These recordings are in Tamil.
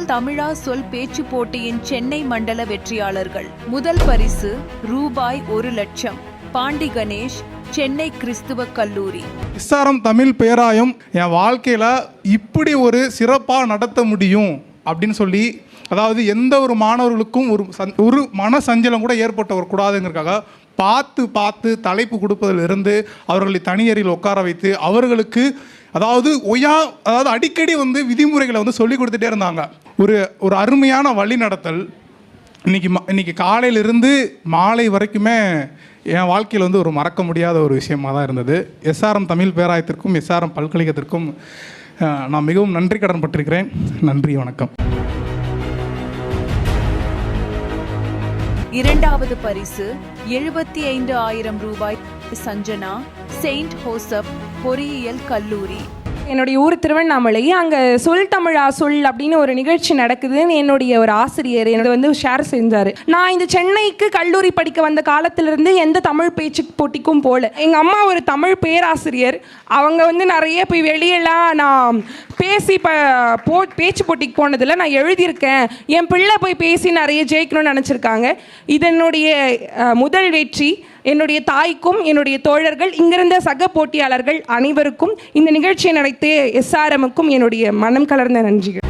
முதல் தமிழா சொல் பேச்சு போட்டியின் சென்னை மண்டல வெற்றியாளர்கள். முதல் பரிசு ரூபாய் ஒரு லட்சம். பாண்டி கணேஷ் சென்னை கிறிஸ்துவ கல்லூரி. எஸ்ஆர்எம் தமிழ் பேராயம் என் வாழ்க்கையில் இப்படி ஒரு சிறப்பாக நடத்த முடியும் அப்படின்னு சொல்லி அதாவது எந்த ஒரு மாணவர்களுக்கும் ஒரு சந் ஒரு மன சஞ்சலம் கூட ஏற்பட்டவர் கூடாதுங்கிறக்காக பார்த்து பார்த்து தலைப்பு கொடுப்பதிலிருந்து அவர்களை தனியறையில் உட்கார வைத்து அவர்களுக்கு அதாவது ஒய்யா அதாவது அடிக்கடி வந்து விதிமுறைகளை வந்து சொல்லி கொடுத்துட்டே இருந்தாங்க. ஒரு ஒரு அருமையான வழி நடத்தல். இன்னைக்கு ம- இன்னைக்கு காலையிலிருந்து மாலை வரைக்குமே என் வாழ்க்கையில் வந்து ஒரு மறக்க முடியாத ஒரு விஷயமாக தான் இருந்தது. எஸ்ஆர்எம் தமிழ் பேராயத்திற்கும் எஸ்ஆர்எம் பல்கலைக்கழகத்திற்கும் நான் மிகவும் நன்றி கடன் பட்டிருக்கிறேன். நன்றி வணக்கம். இரண்டாவது பரிசு எழுபத்தி ஐந்து ஆயிரம் ரூபாய். சஞ்சனா செயின்ட் ஹோசப் பொறியியல் கல்லூரி. என்னுடைய ஊர் திருவண்ணாமலை. அங்கே சொல் தமிழா சொல் அப்படின்னு ஒரு நிகழ்ச்சி நடக்குதுன்னு என்னுடைய ஒரு ஆசிரியர் என்னை வந்து ஷேர் செஞ்சார். நான் இந்த சென்னைக்கு கல்லூரி படிக்க வந்த காலத்திலிருந்து எந்த தமிழ் பேச்சு போட்டிக்கும் போல. எங்கள் அம்மா ஒரு தமிழ் பேராசிரியர். அவங்க வந்து நிறைய போய் வெளியெல்லாம் நான் பேசி ப போ பேச்சு போட்டிக்கு போனதில் நான் எழுதியிருக்கேன். என் பிள்ளை போய் பேசி நிறைய ஜெயிக்கணும்னு நினச்சிருக்காங்க. இதனுடைய முதல் வெற்றி என்னுடைய தாய்க்கும் என்னுடைய தோழர்கள் இங்கிருந்த சக போட்டியாளர்கள் அனைவருக்கும் இந்த நிகழ்ச்சியை நடத்திய எஸ்ஆர்எம்முக்கும் என்னுடைய மனம் கலர்ந்த நன்றிகள்.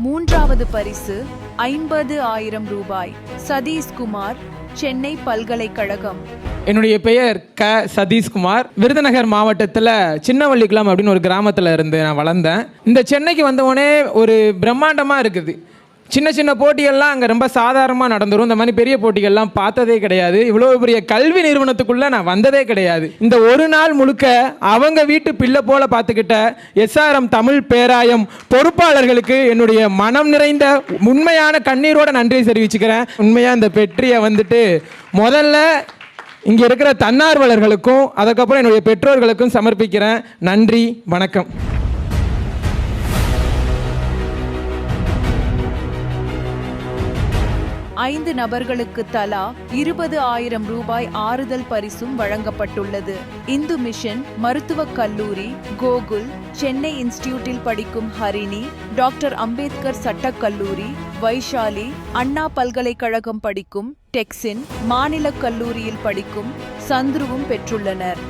மூன்றாவது பரிசு ஐம்பது ஆயிரம் ரூபாய். சதீஷ்குமார் சென்னை பல்கலைக்கழகம். என்னுடைய பெயர் க. சதீஷ்குமார். விருதுநகர் மாவட்டத்தில் சின்னவள்ளிக்குளம் அப்படின்னு ஒரு கிராமத்தில் இருந்து நான் வளர்ந்தேன். இந்த சென்னைக்கு வந்தவுடனே ஒரு பிரம்மாண்டமாக இருக்குது. சின்ன சின்ன போட்டிகள்லாம் அங்கே ரொம்ப சாதாரணமாக நடந்துடும் இந்த மாதிரி பெரிய போட்டிகள்லாம் பார்த்ததே கிடையாது. இவ்வளோ பெரிய கல்வி நிறுவனத்துக்குள்ளே நான் வந்ததே கிடையாது. இந்த ஒரு நாள் முழுக்க அவங்க வீட்டு பிள்ளை போல பார்த்துக்கிட்ட எஸ்ஆர்எம் தமிழ் பேராயம் பொறுப்பாளர்களுக்கு என்னுடைய மனம் நிறைந்த உண்மையான கண்ணீரோட நன்றி தெரிவிச்சுக்கிறேன். உண்மையாக இந்த வெற்றியை வந்துட்டு முதல்ல இங்கே இருக்கிற தன்னார்வலர்களுக்கும் அதுக்கப்புறம் என்னுடைய பெற்றோர்களுக்கும் சமர்ப்பிக்கிறேன். நன்றி வணக்கம். ஐந்து நபர்களுக்கு தலா இருபது ஆயிரம் ரூபாய் ஆறுதல் பரிசும் வழங்கப்பட்டுள்ளது. இந்து மிஷன் மருத்துவக் கல்லூரி கோகுல் சென்னை இன்ஸ்டிடியூட்டில் படிக்கும் ஹரிணி டாக்டர் அம்பேத்கர் சட்டக் கல்லூரி வைஷாலி அண்ணா பல்கலைக்கழகம் படிக்கும் டெக்ஸின் மாநிலக் கல்லூரியில் படிக்கும் சந்துருவும் பெற்றுள்ளனர்.